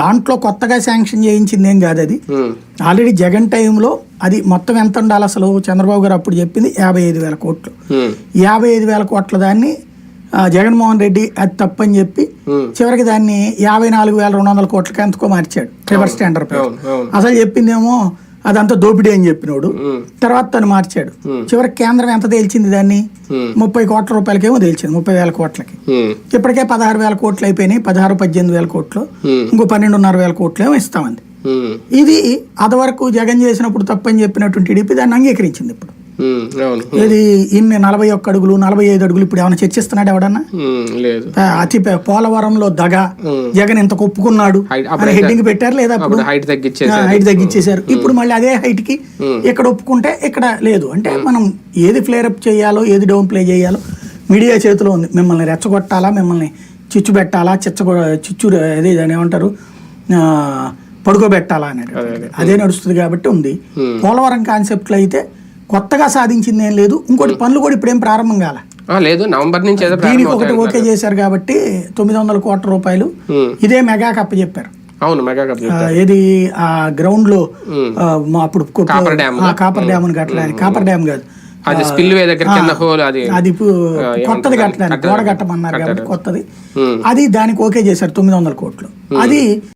దాంట్లో కొత్తగా శాంక్షన్ చేయించింది ఏం కాదు అది. ఆల్రెడీ జగన్ టైంలో అది మొత్తం ఎంత ఉండాలి అసలు? చంద్రబాబు గారు అప్పుడు చెప్పింది యాభై ఐదు వేల కోట్లు. యాభై ఐదు వేల కోట్ల దాన్ని జగన్మోహన్ రెడ్డి అది తప్పని చెప్పి. చివరికి దాన్ని యాభై నాలుగు వేల రెండు వందల కోట్లకి ఎంతకో మార్చాడు. రివర్స్ టెండర్ పేరు అసలు చెప్పిందేమో అదంతా దోపిడీ అని చెప్పినోడు. తర్వాత తను మార్చాడు. చివరికి కేంద్రం ఎంత తేల్చింది దాన్ని? ముప్పై కోట్ల రూపాయలకేమో తేల్చింది. ముప్పై వేల కోట్లకి. ఇప్పటికే పదహారు వేల కోట్లు అయిపోయినాయి. పదహారు పద్దెనిమిది వేల కోట్లు. ఇంకో పన్నెండున్నర వేల కోట్లు ఏమో ఇస్తామంది ఇది అదివరకు జగన్ చేసినప్పుడు తప్పని చెప్పినటువంటి టీడీపీ దాన్ని అంగీకరించింది ఇప్పుడు. ఇది ఇన్ని నలభై ఒక్క అడుగులు నలభై ఐదు అడుగులు ఇప్పుడు ఏమైనా చర్చిస్తున్నాడు ఎవడన్నా? లేదు. అతి పోలవరంలో దగ. జగన్ ఇంత ఒప్పుకున్నాడు. హెడ్డింగ్ పెట్టారు లేదా హైట్ తగ్గించేసి హైట్ తగ్గించేశారు. ఇప్పుడు మళ్ళీ అదే హైట్కి. ఇక్కడ ఒప్పుకుంటే ఇక్కడ లేదు. అంటే మనం ఏది ఫ్లేర్ అప్ చేయాలో ఏది డౌన్ ప్లే చేయాలో మీడియా చేతిలో ఉంది. మిమ్మల్ని రెచ్చగొట్టాలా? మిమ్మల్ని చిచ్చు పెట్టాలా చిచ్చ చిచ్చు అదే ఏమంటారు? పడుకోబెట్టాలా? అనేది అదే నడుస్తుంది కాబట్టి ఉంది. పోలవరం కాన్సెప్ట్లో అయితే కొత్తగా సాధించింది ఏం లేదు. ఇంకోటి పనులు కూడా ఇప్పుడేం ప్రారంభం కాల. లేదు నవంబర్ నుంచి దీనికి ఒకటి ఓకే చేశారు కాబట్టి తొమ్మిది వందల కోట్ల రూపాయలు. ఇదే మెగా కప్ప చెప్పారు. అవును మెగా కప్ ఏది? ఆ గ్రౌండ్లో అప్పుడు కాపర్ డ్యామ్ కాపర్ డ్యామ్ కట్టడానికి కాపర్ డ్యామ్ కాదు. అది స్పిల్ వే దగ్గర కింద హోల్ అది. అది కొత్తది కట్టడానికి గోడ కట్టమన్నారు కాబట్టి కొత్తది. అది దానికి ఓకే చేశారు తొమ్మిది వందల కోట్లు. అది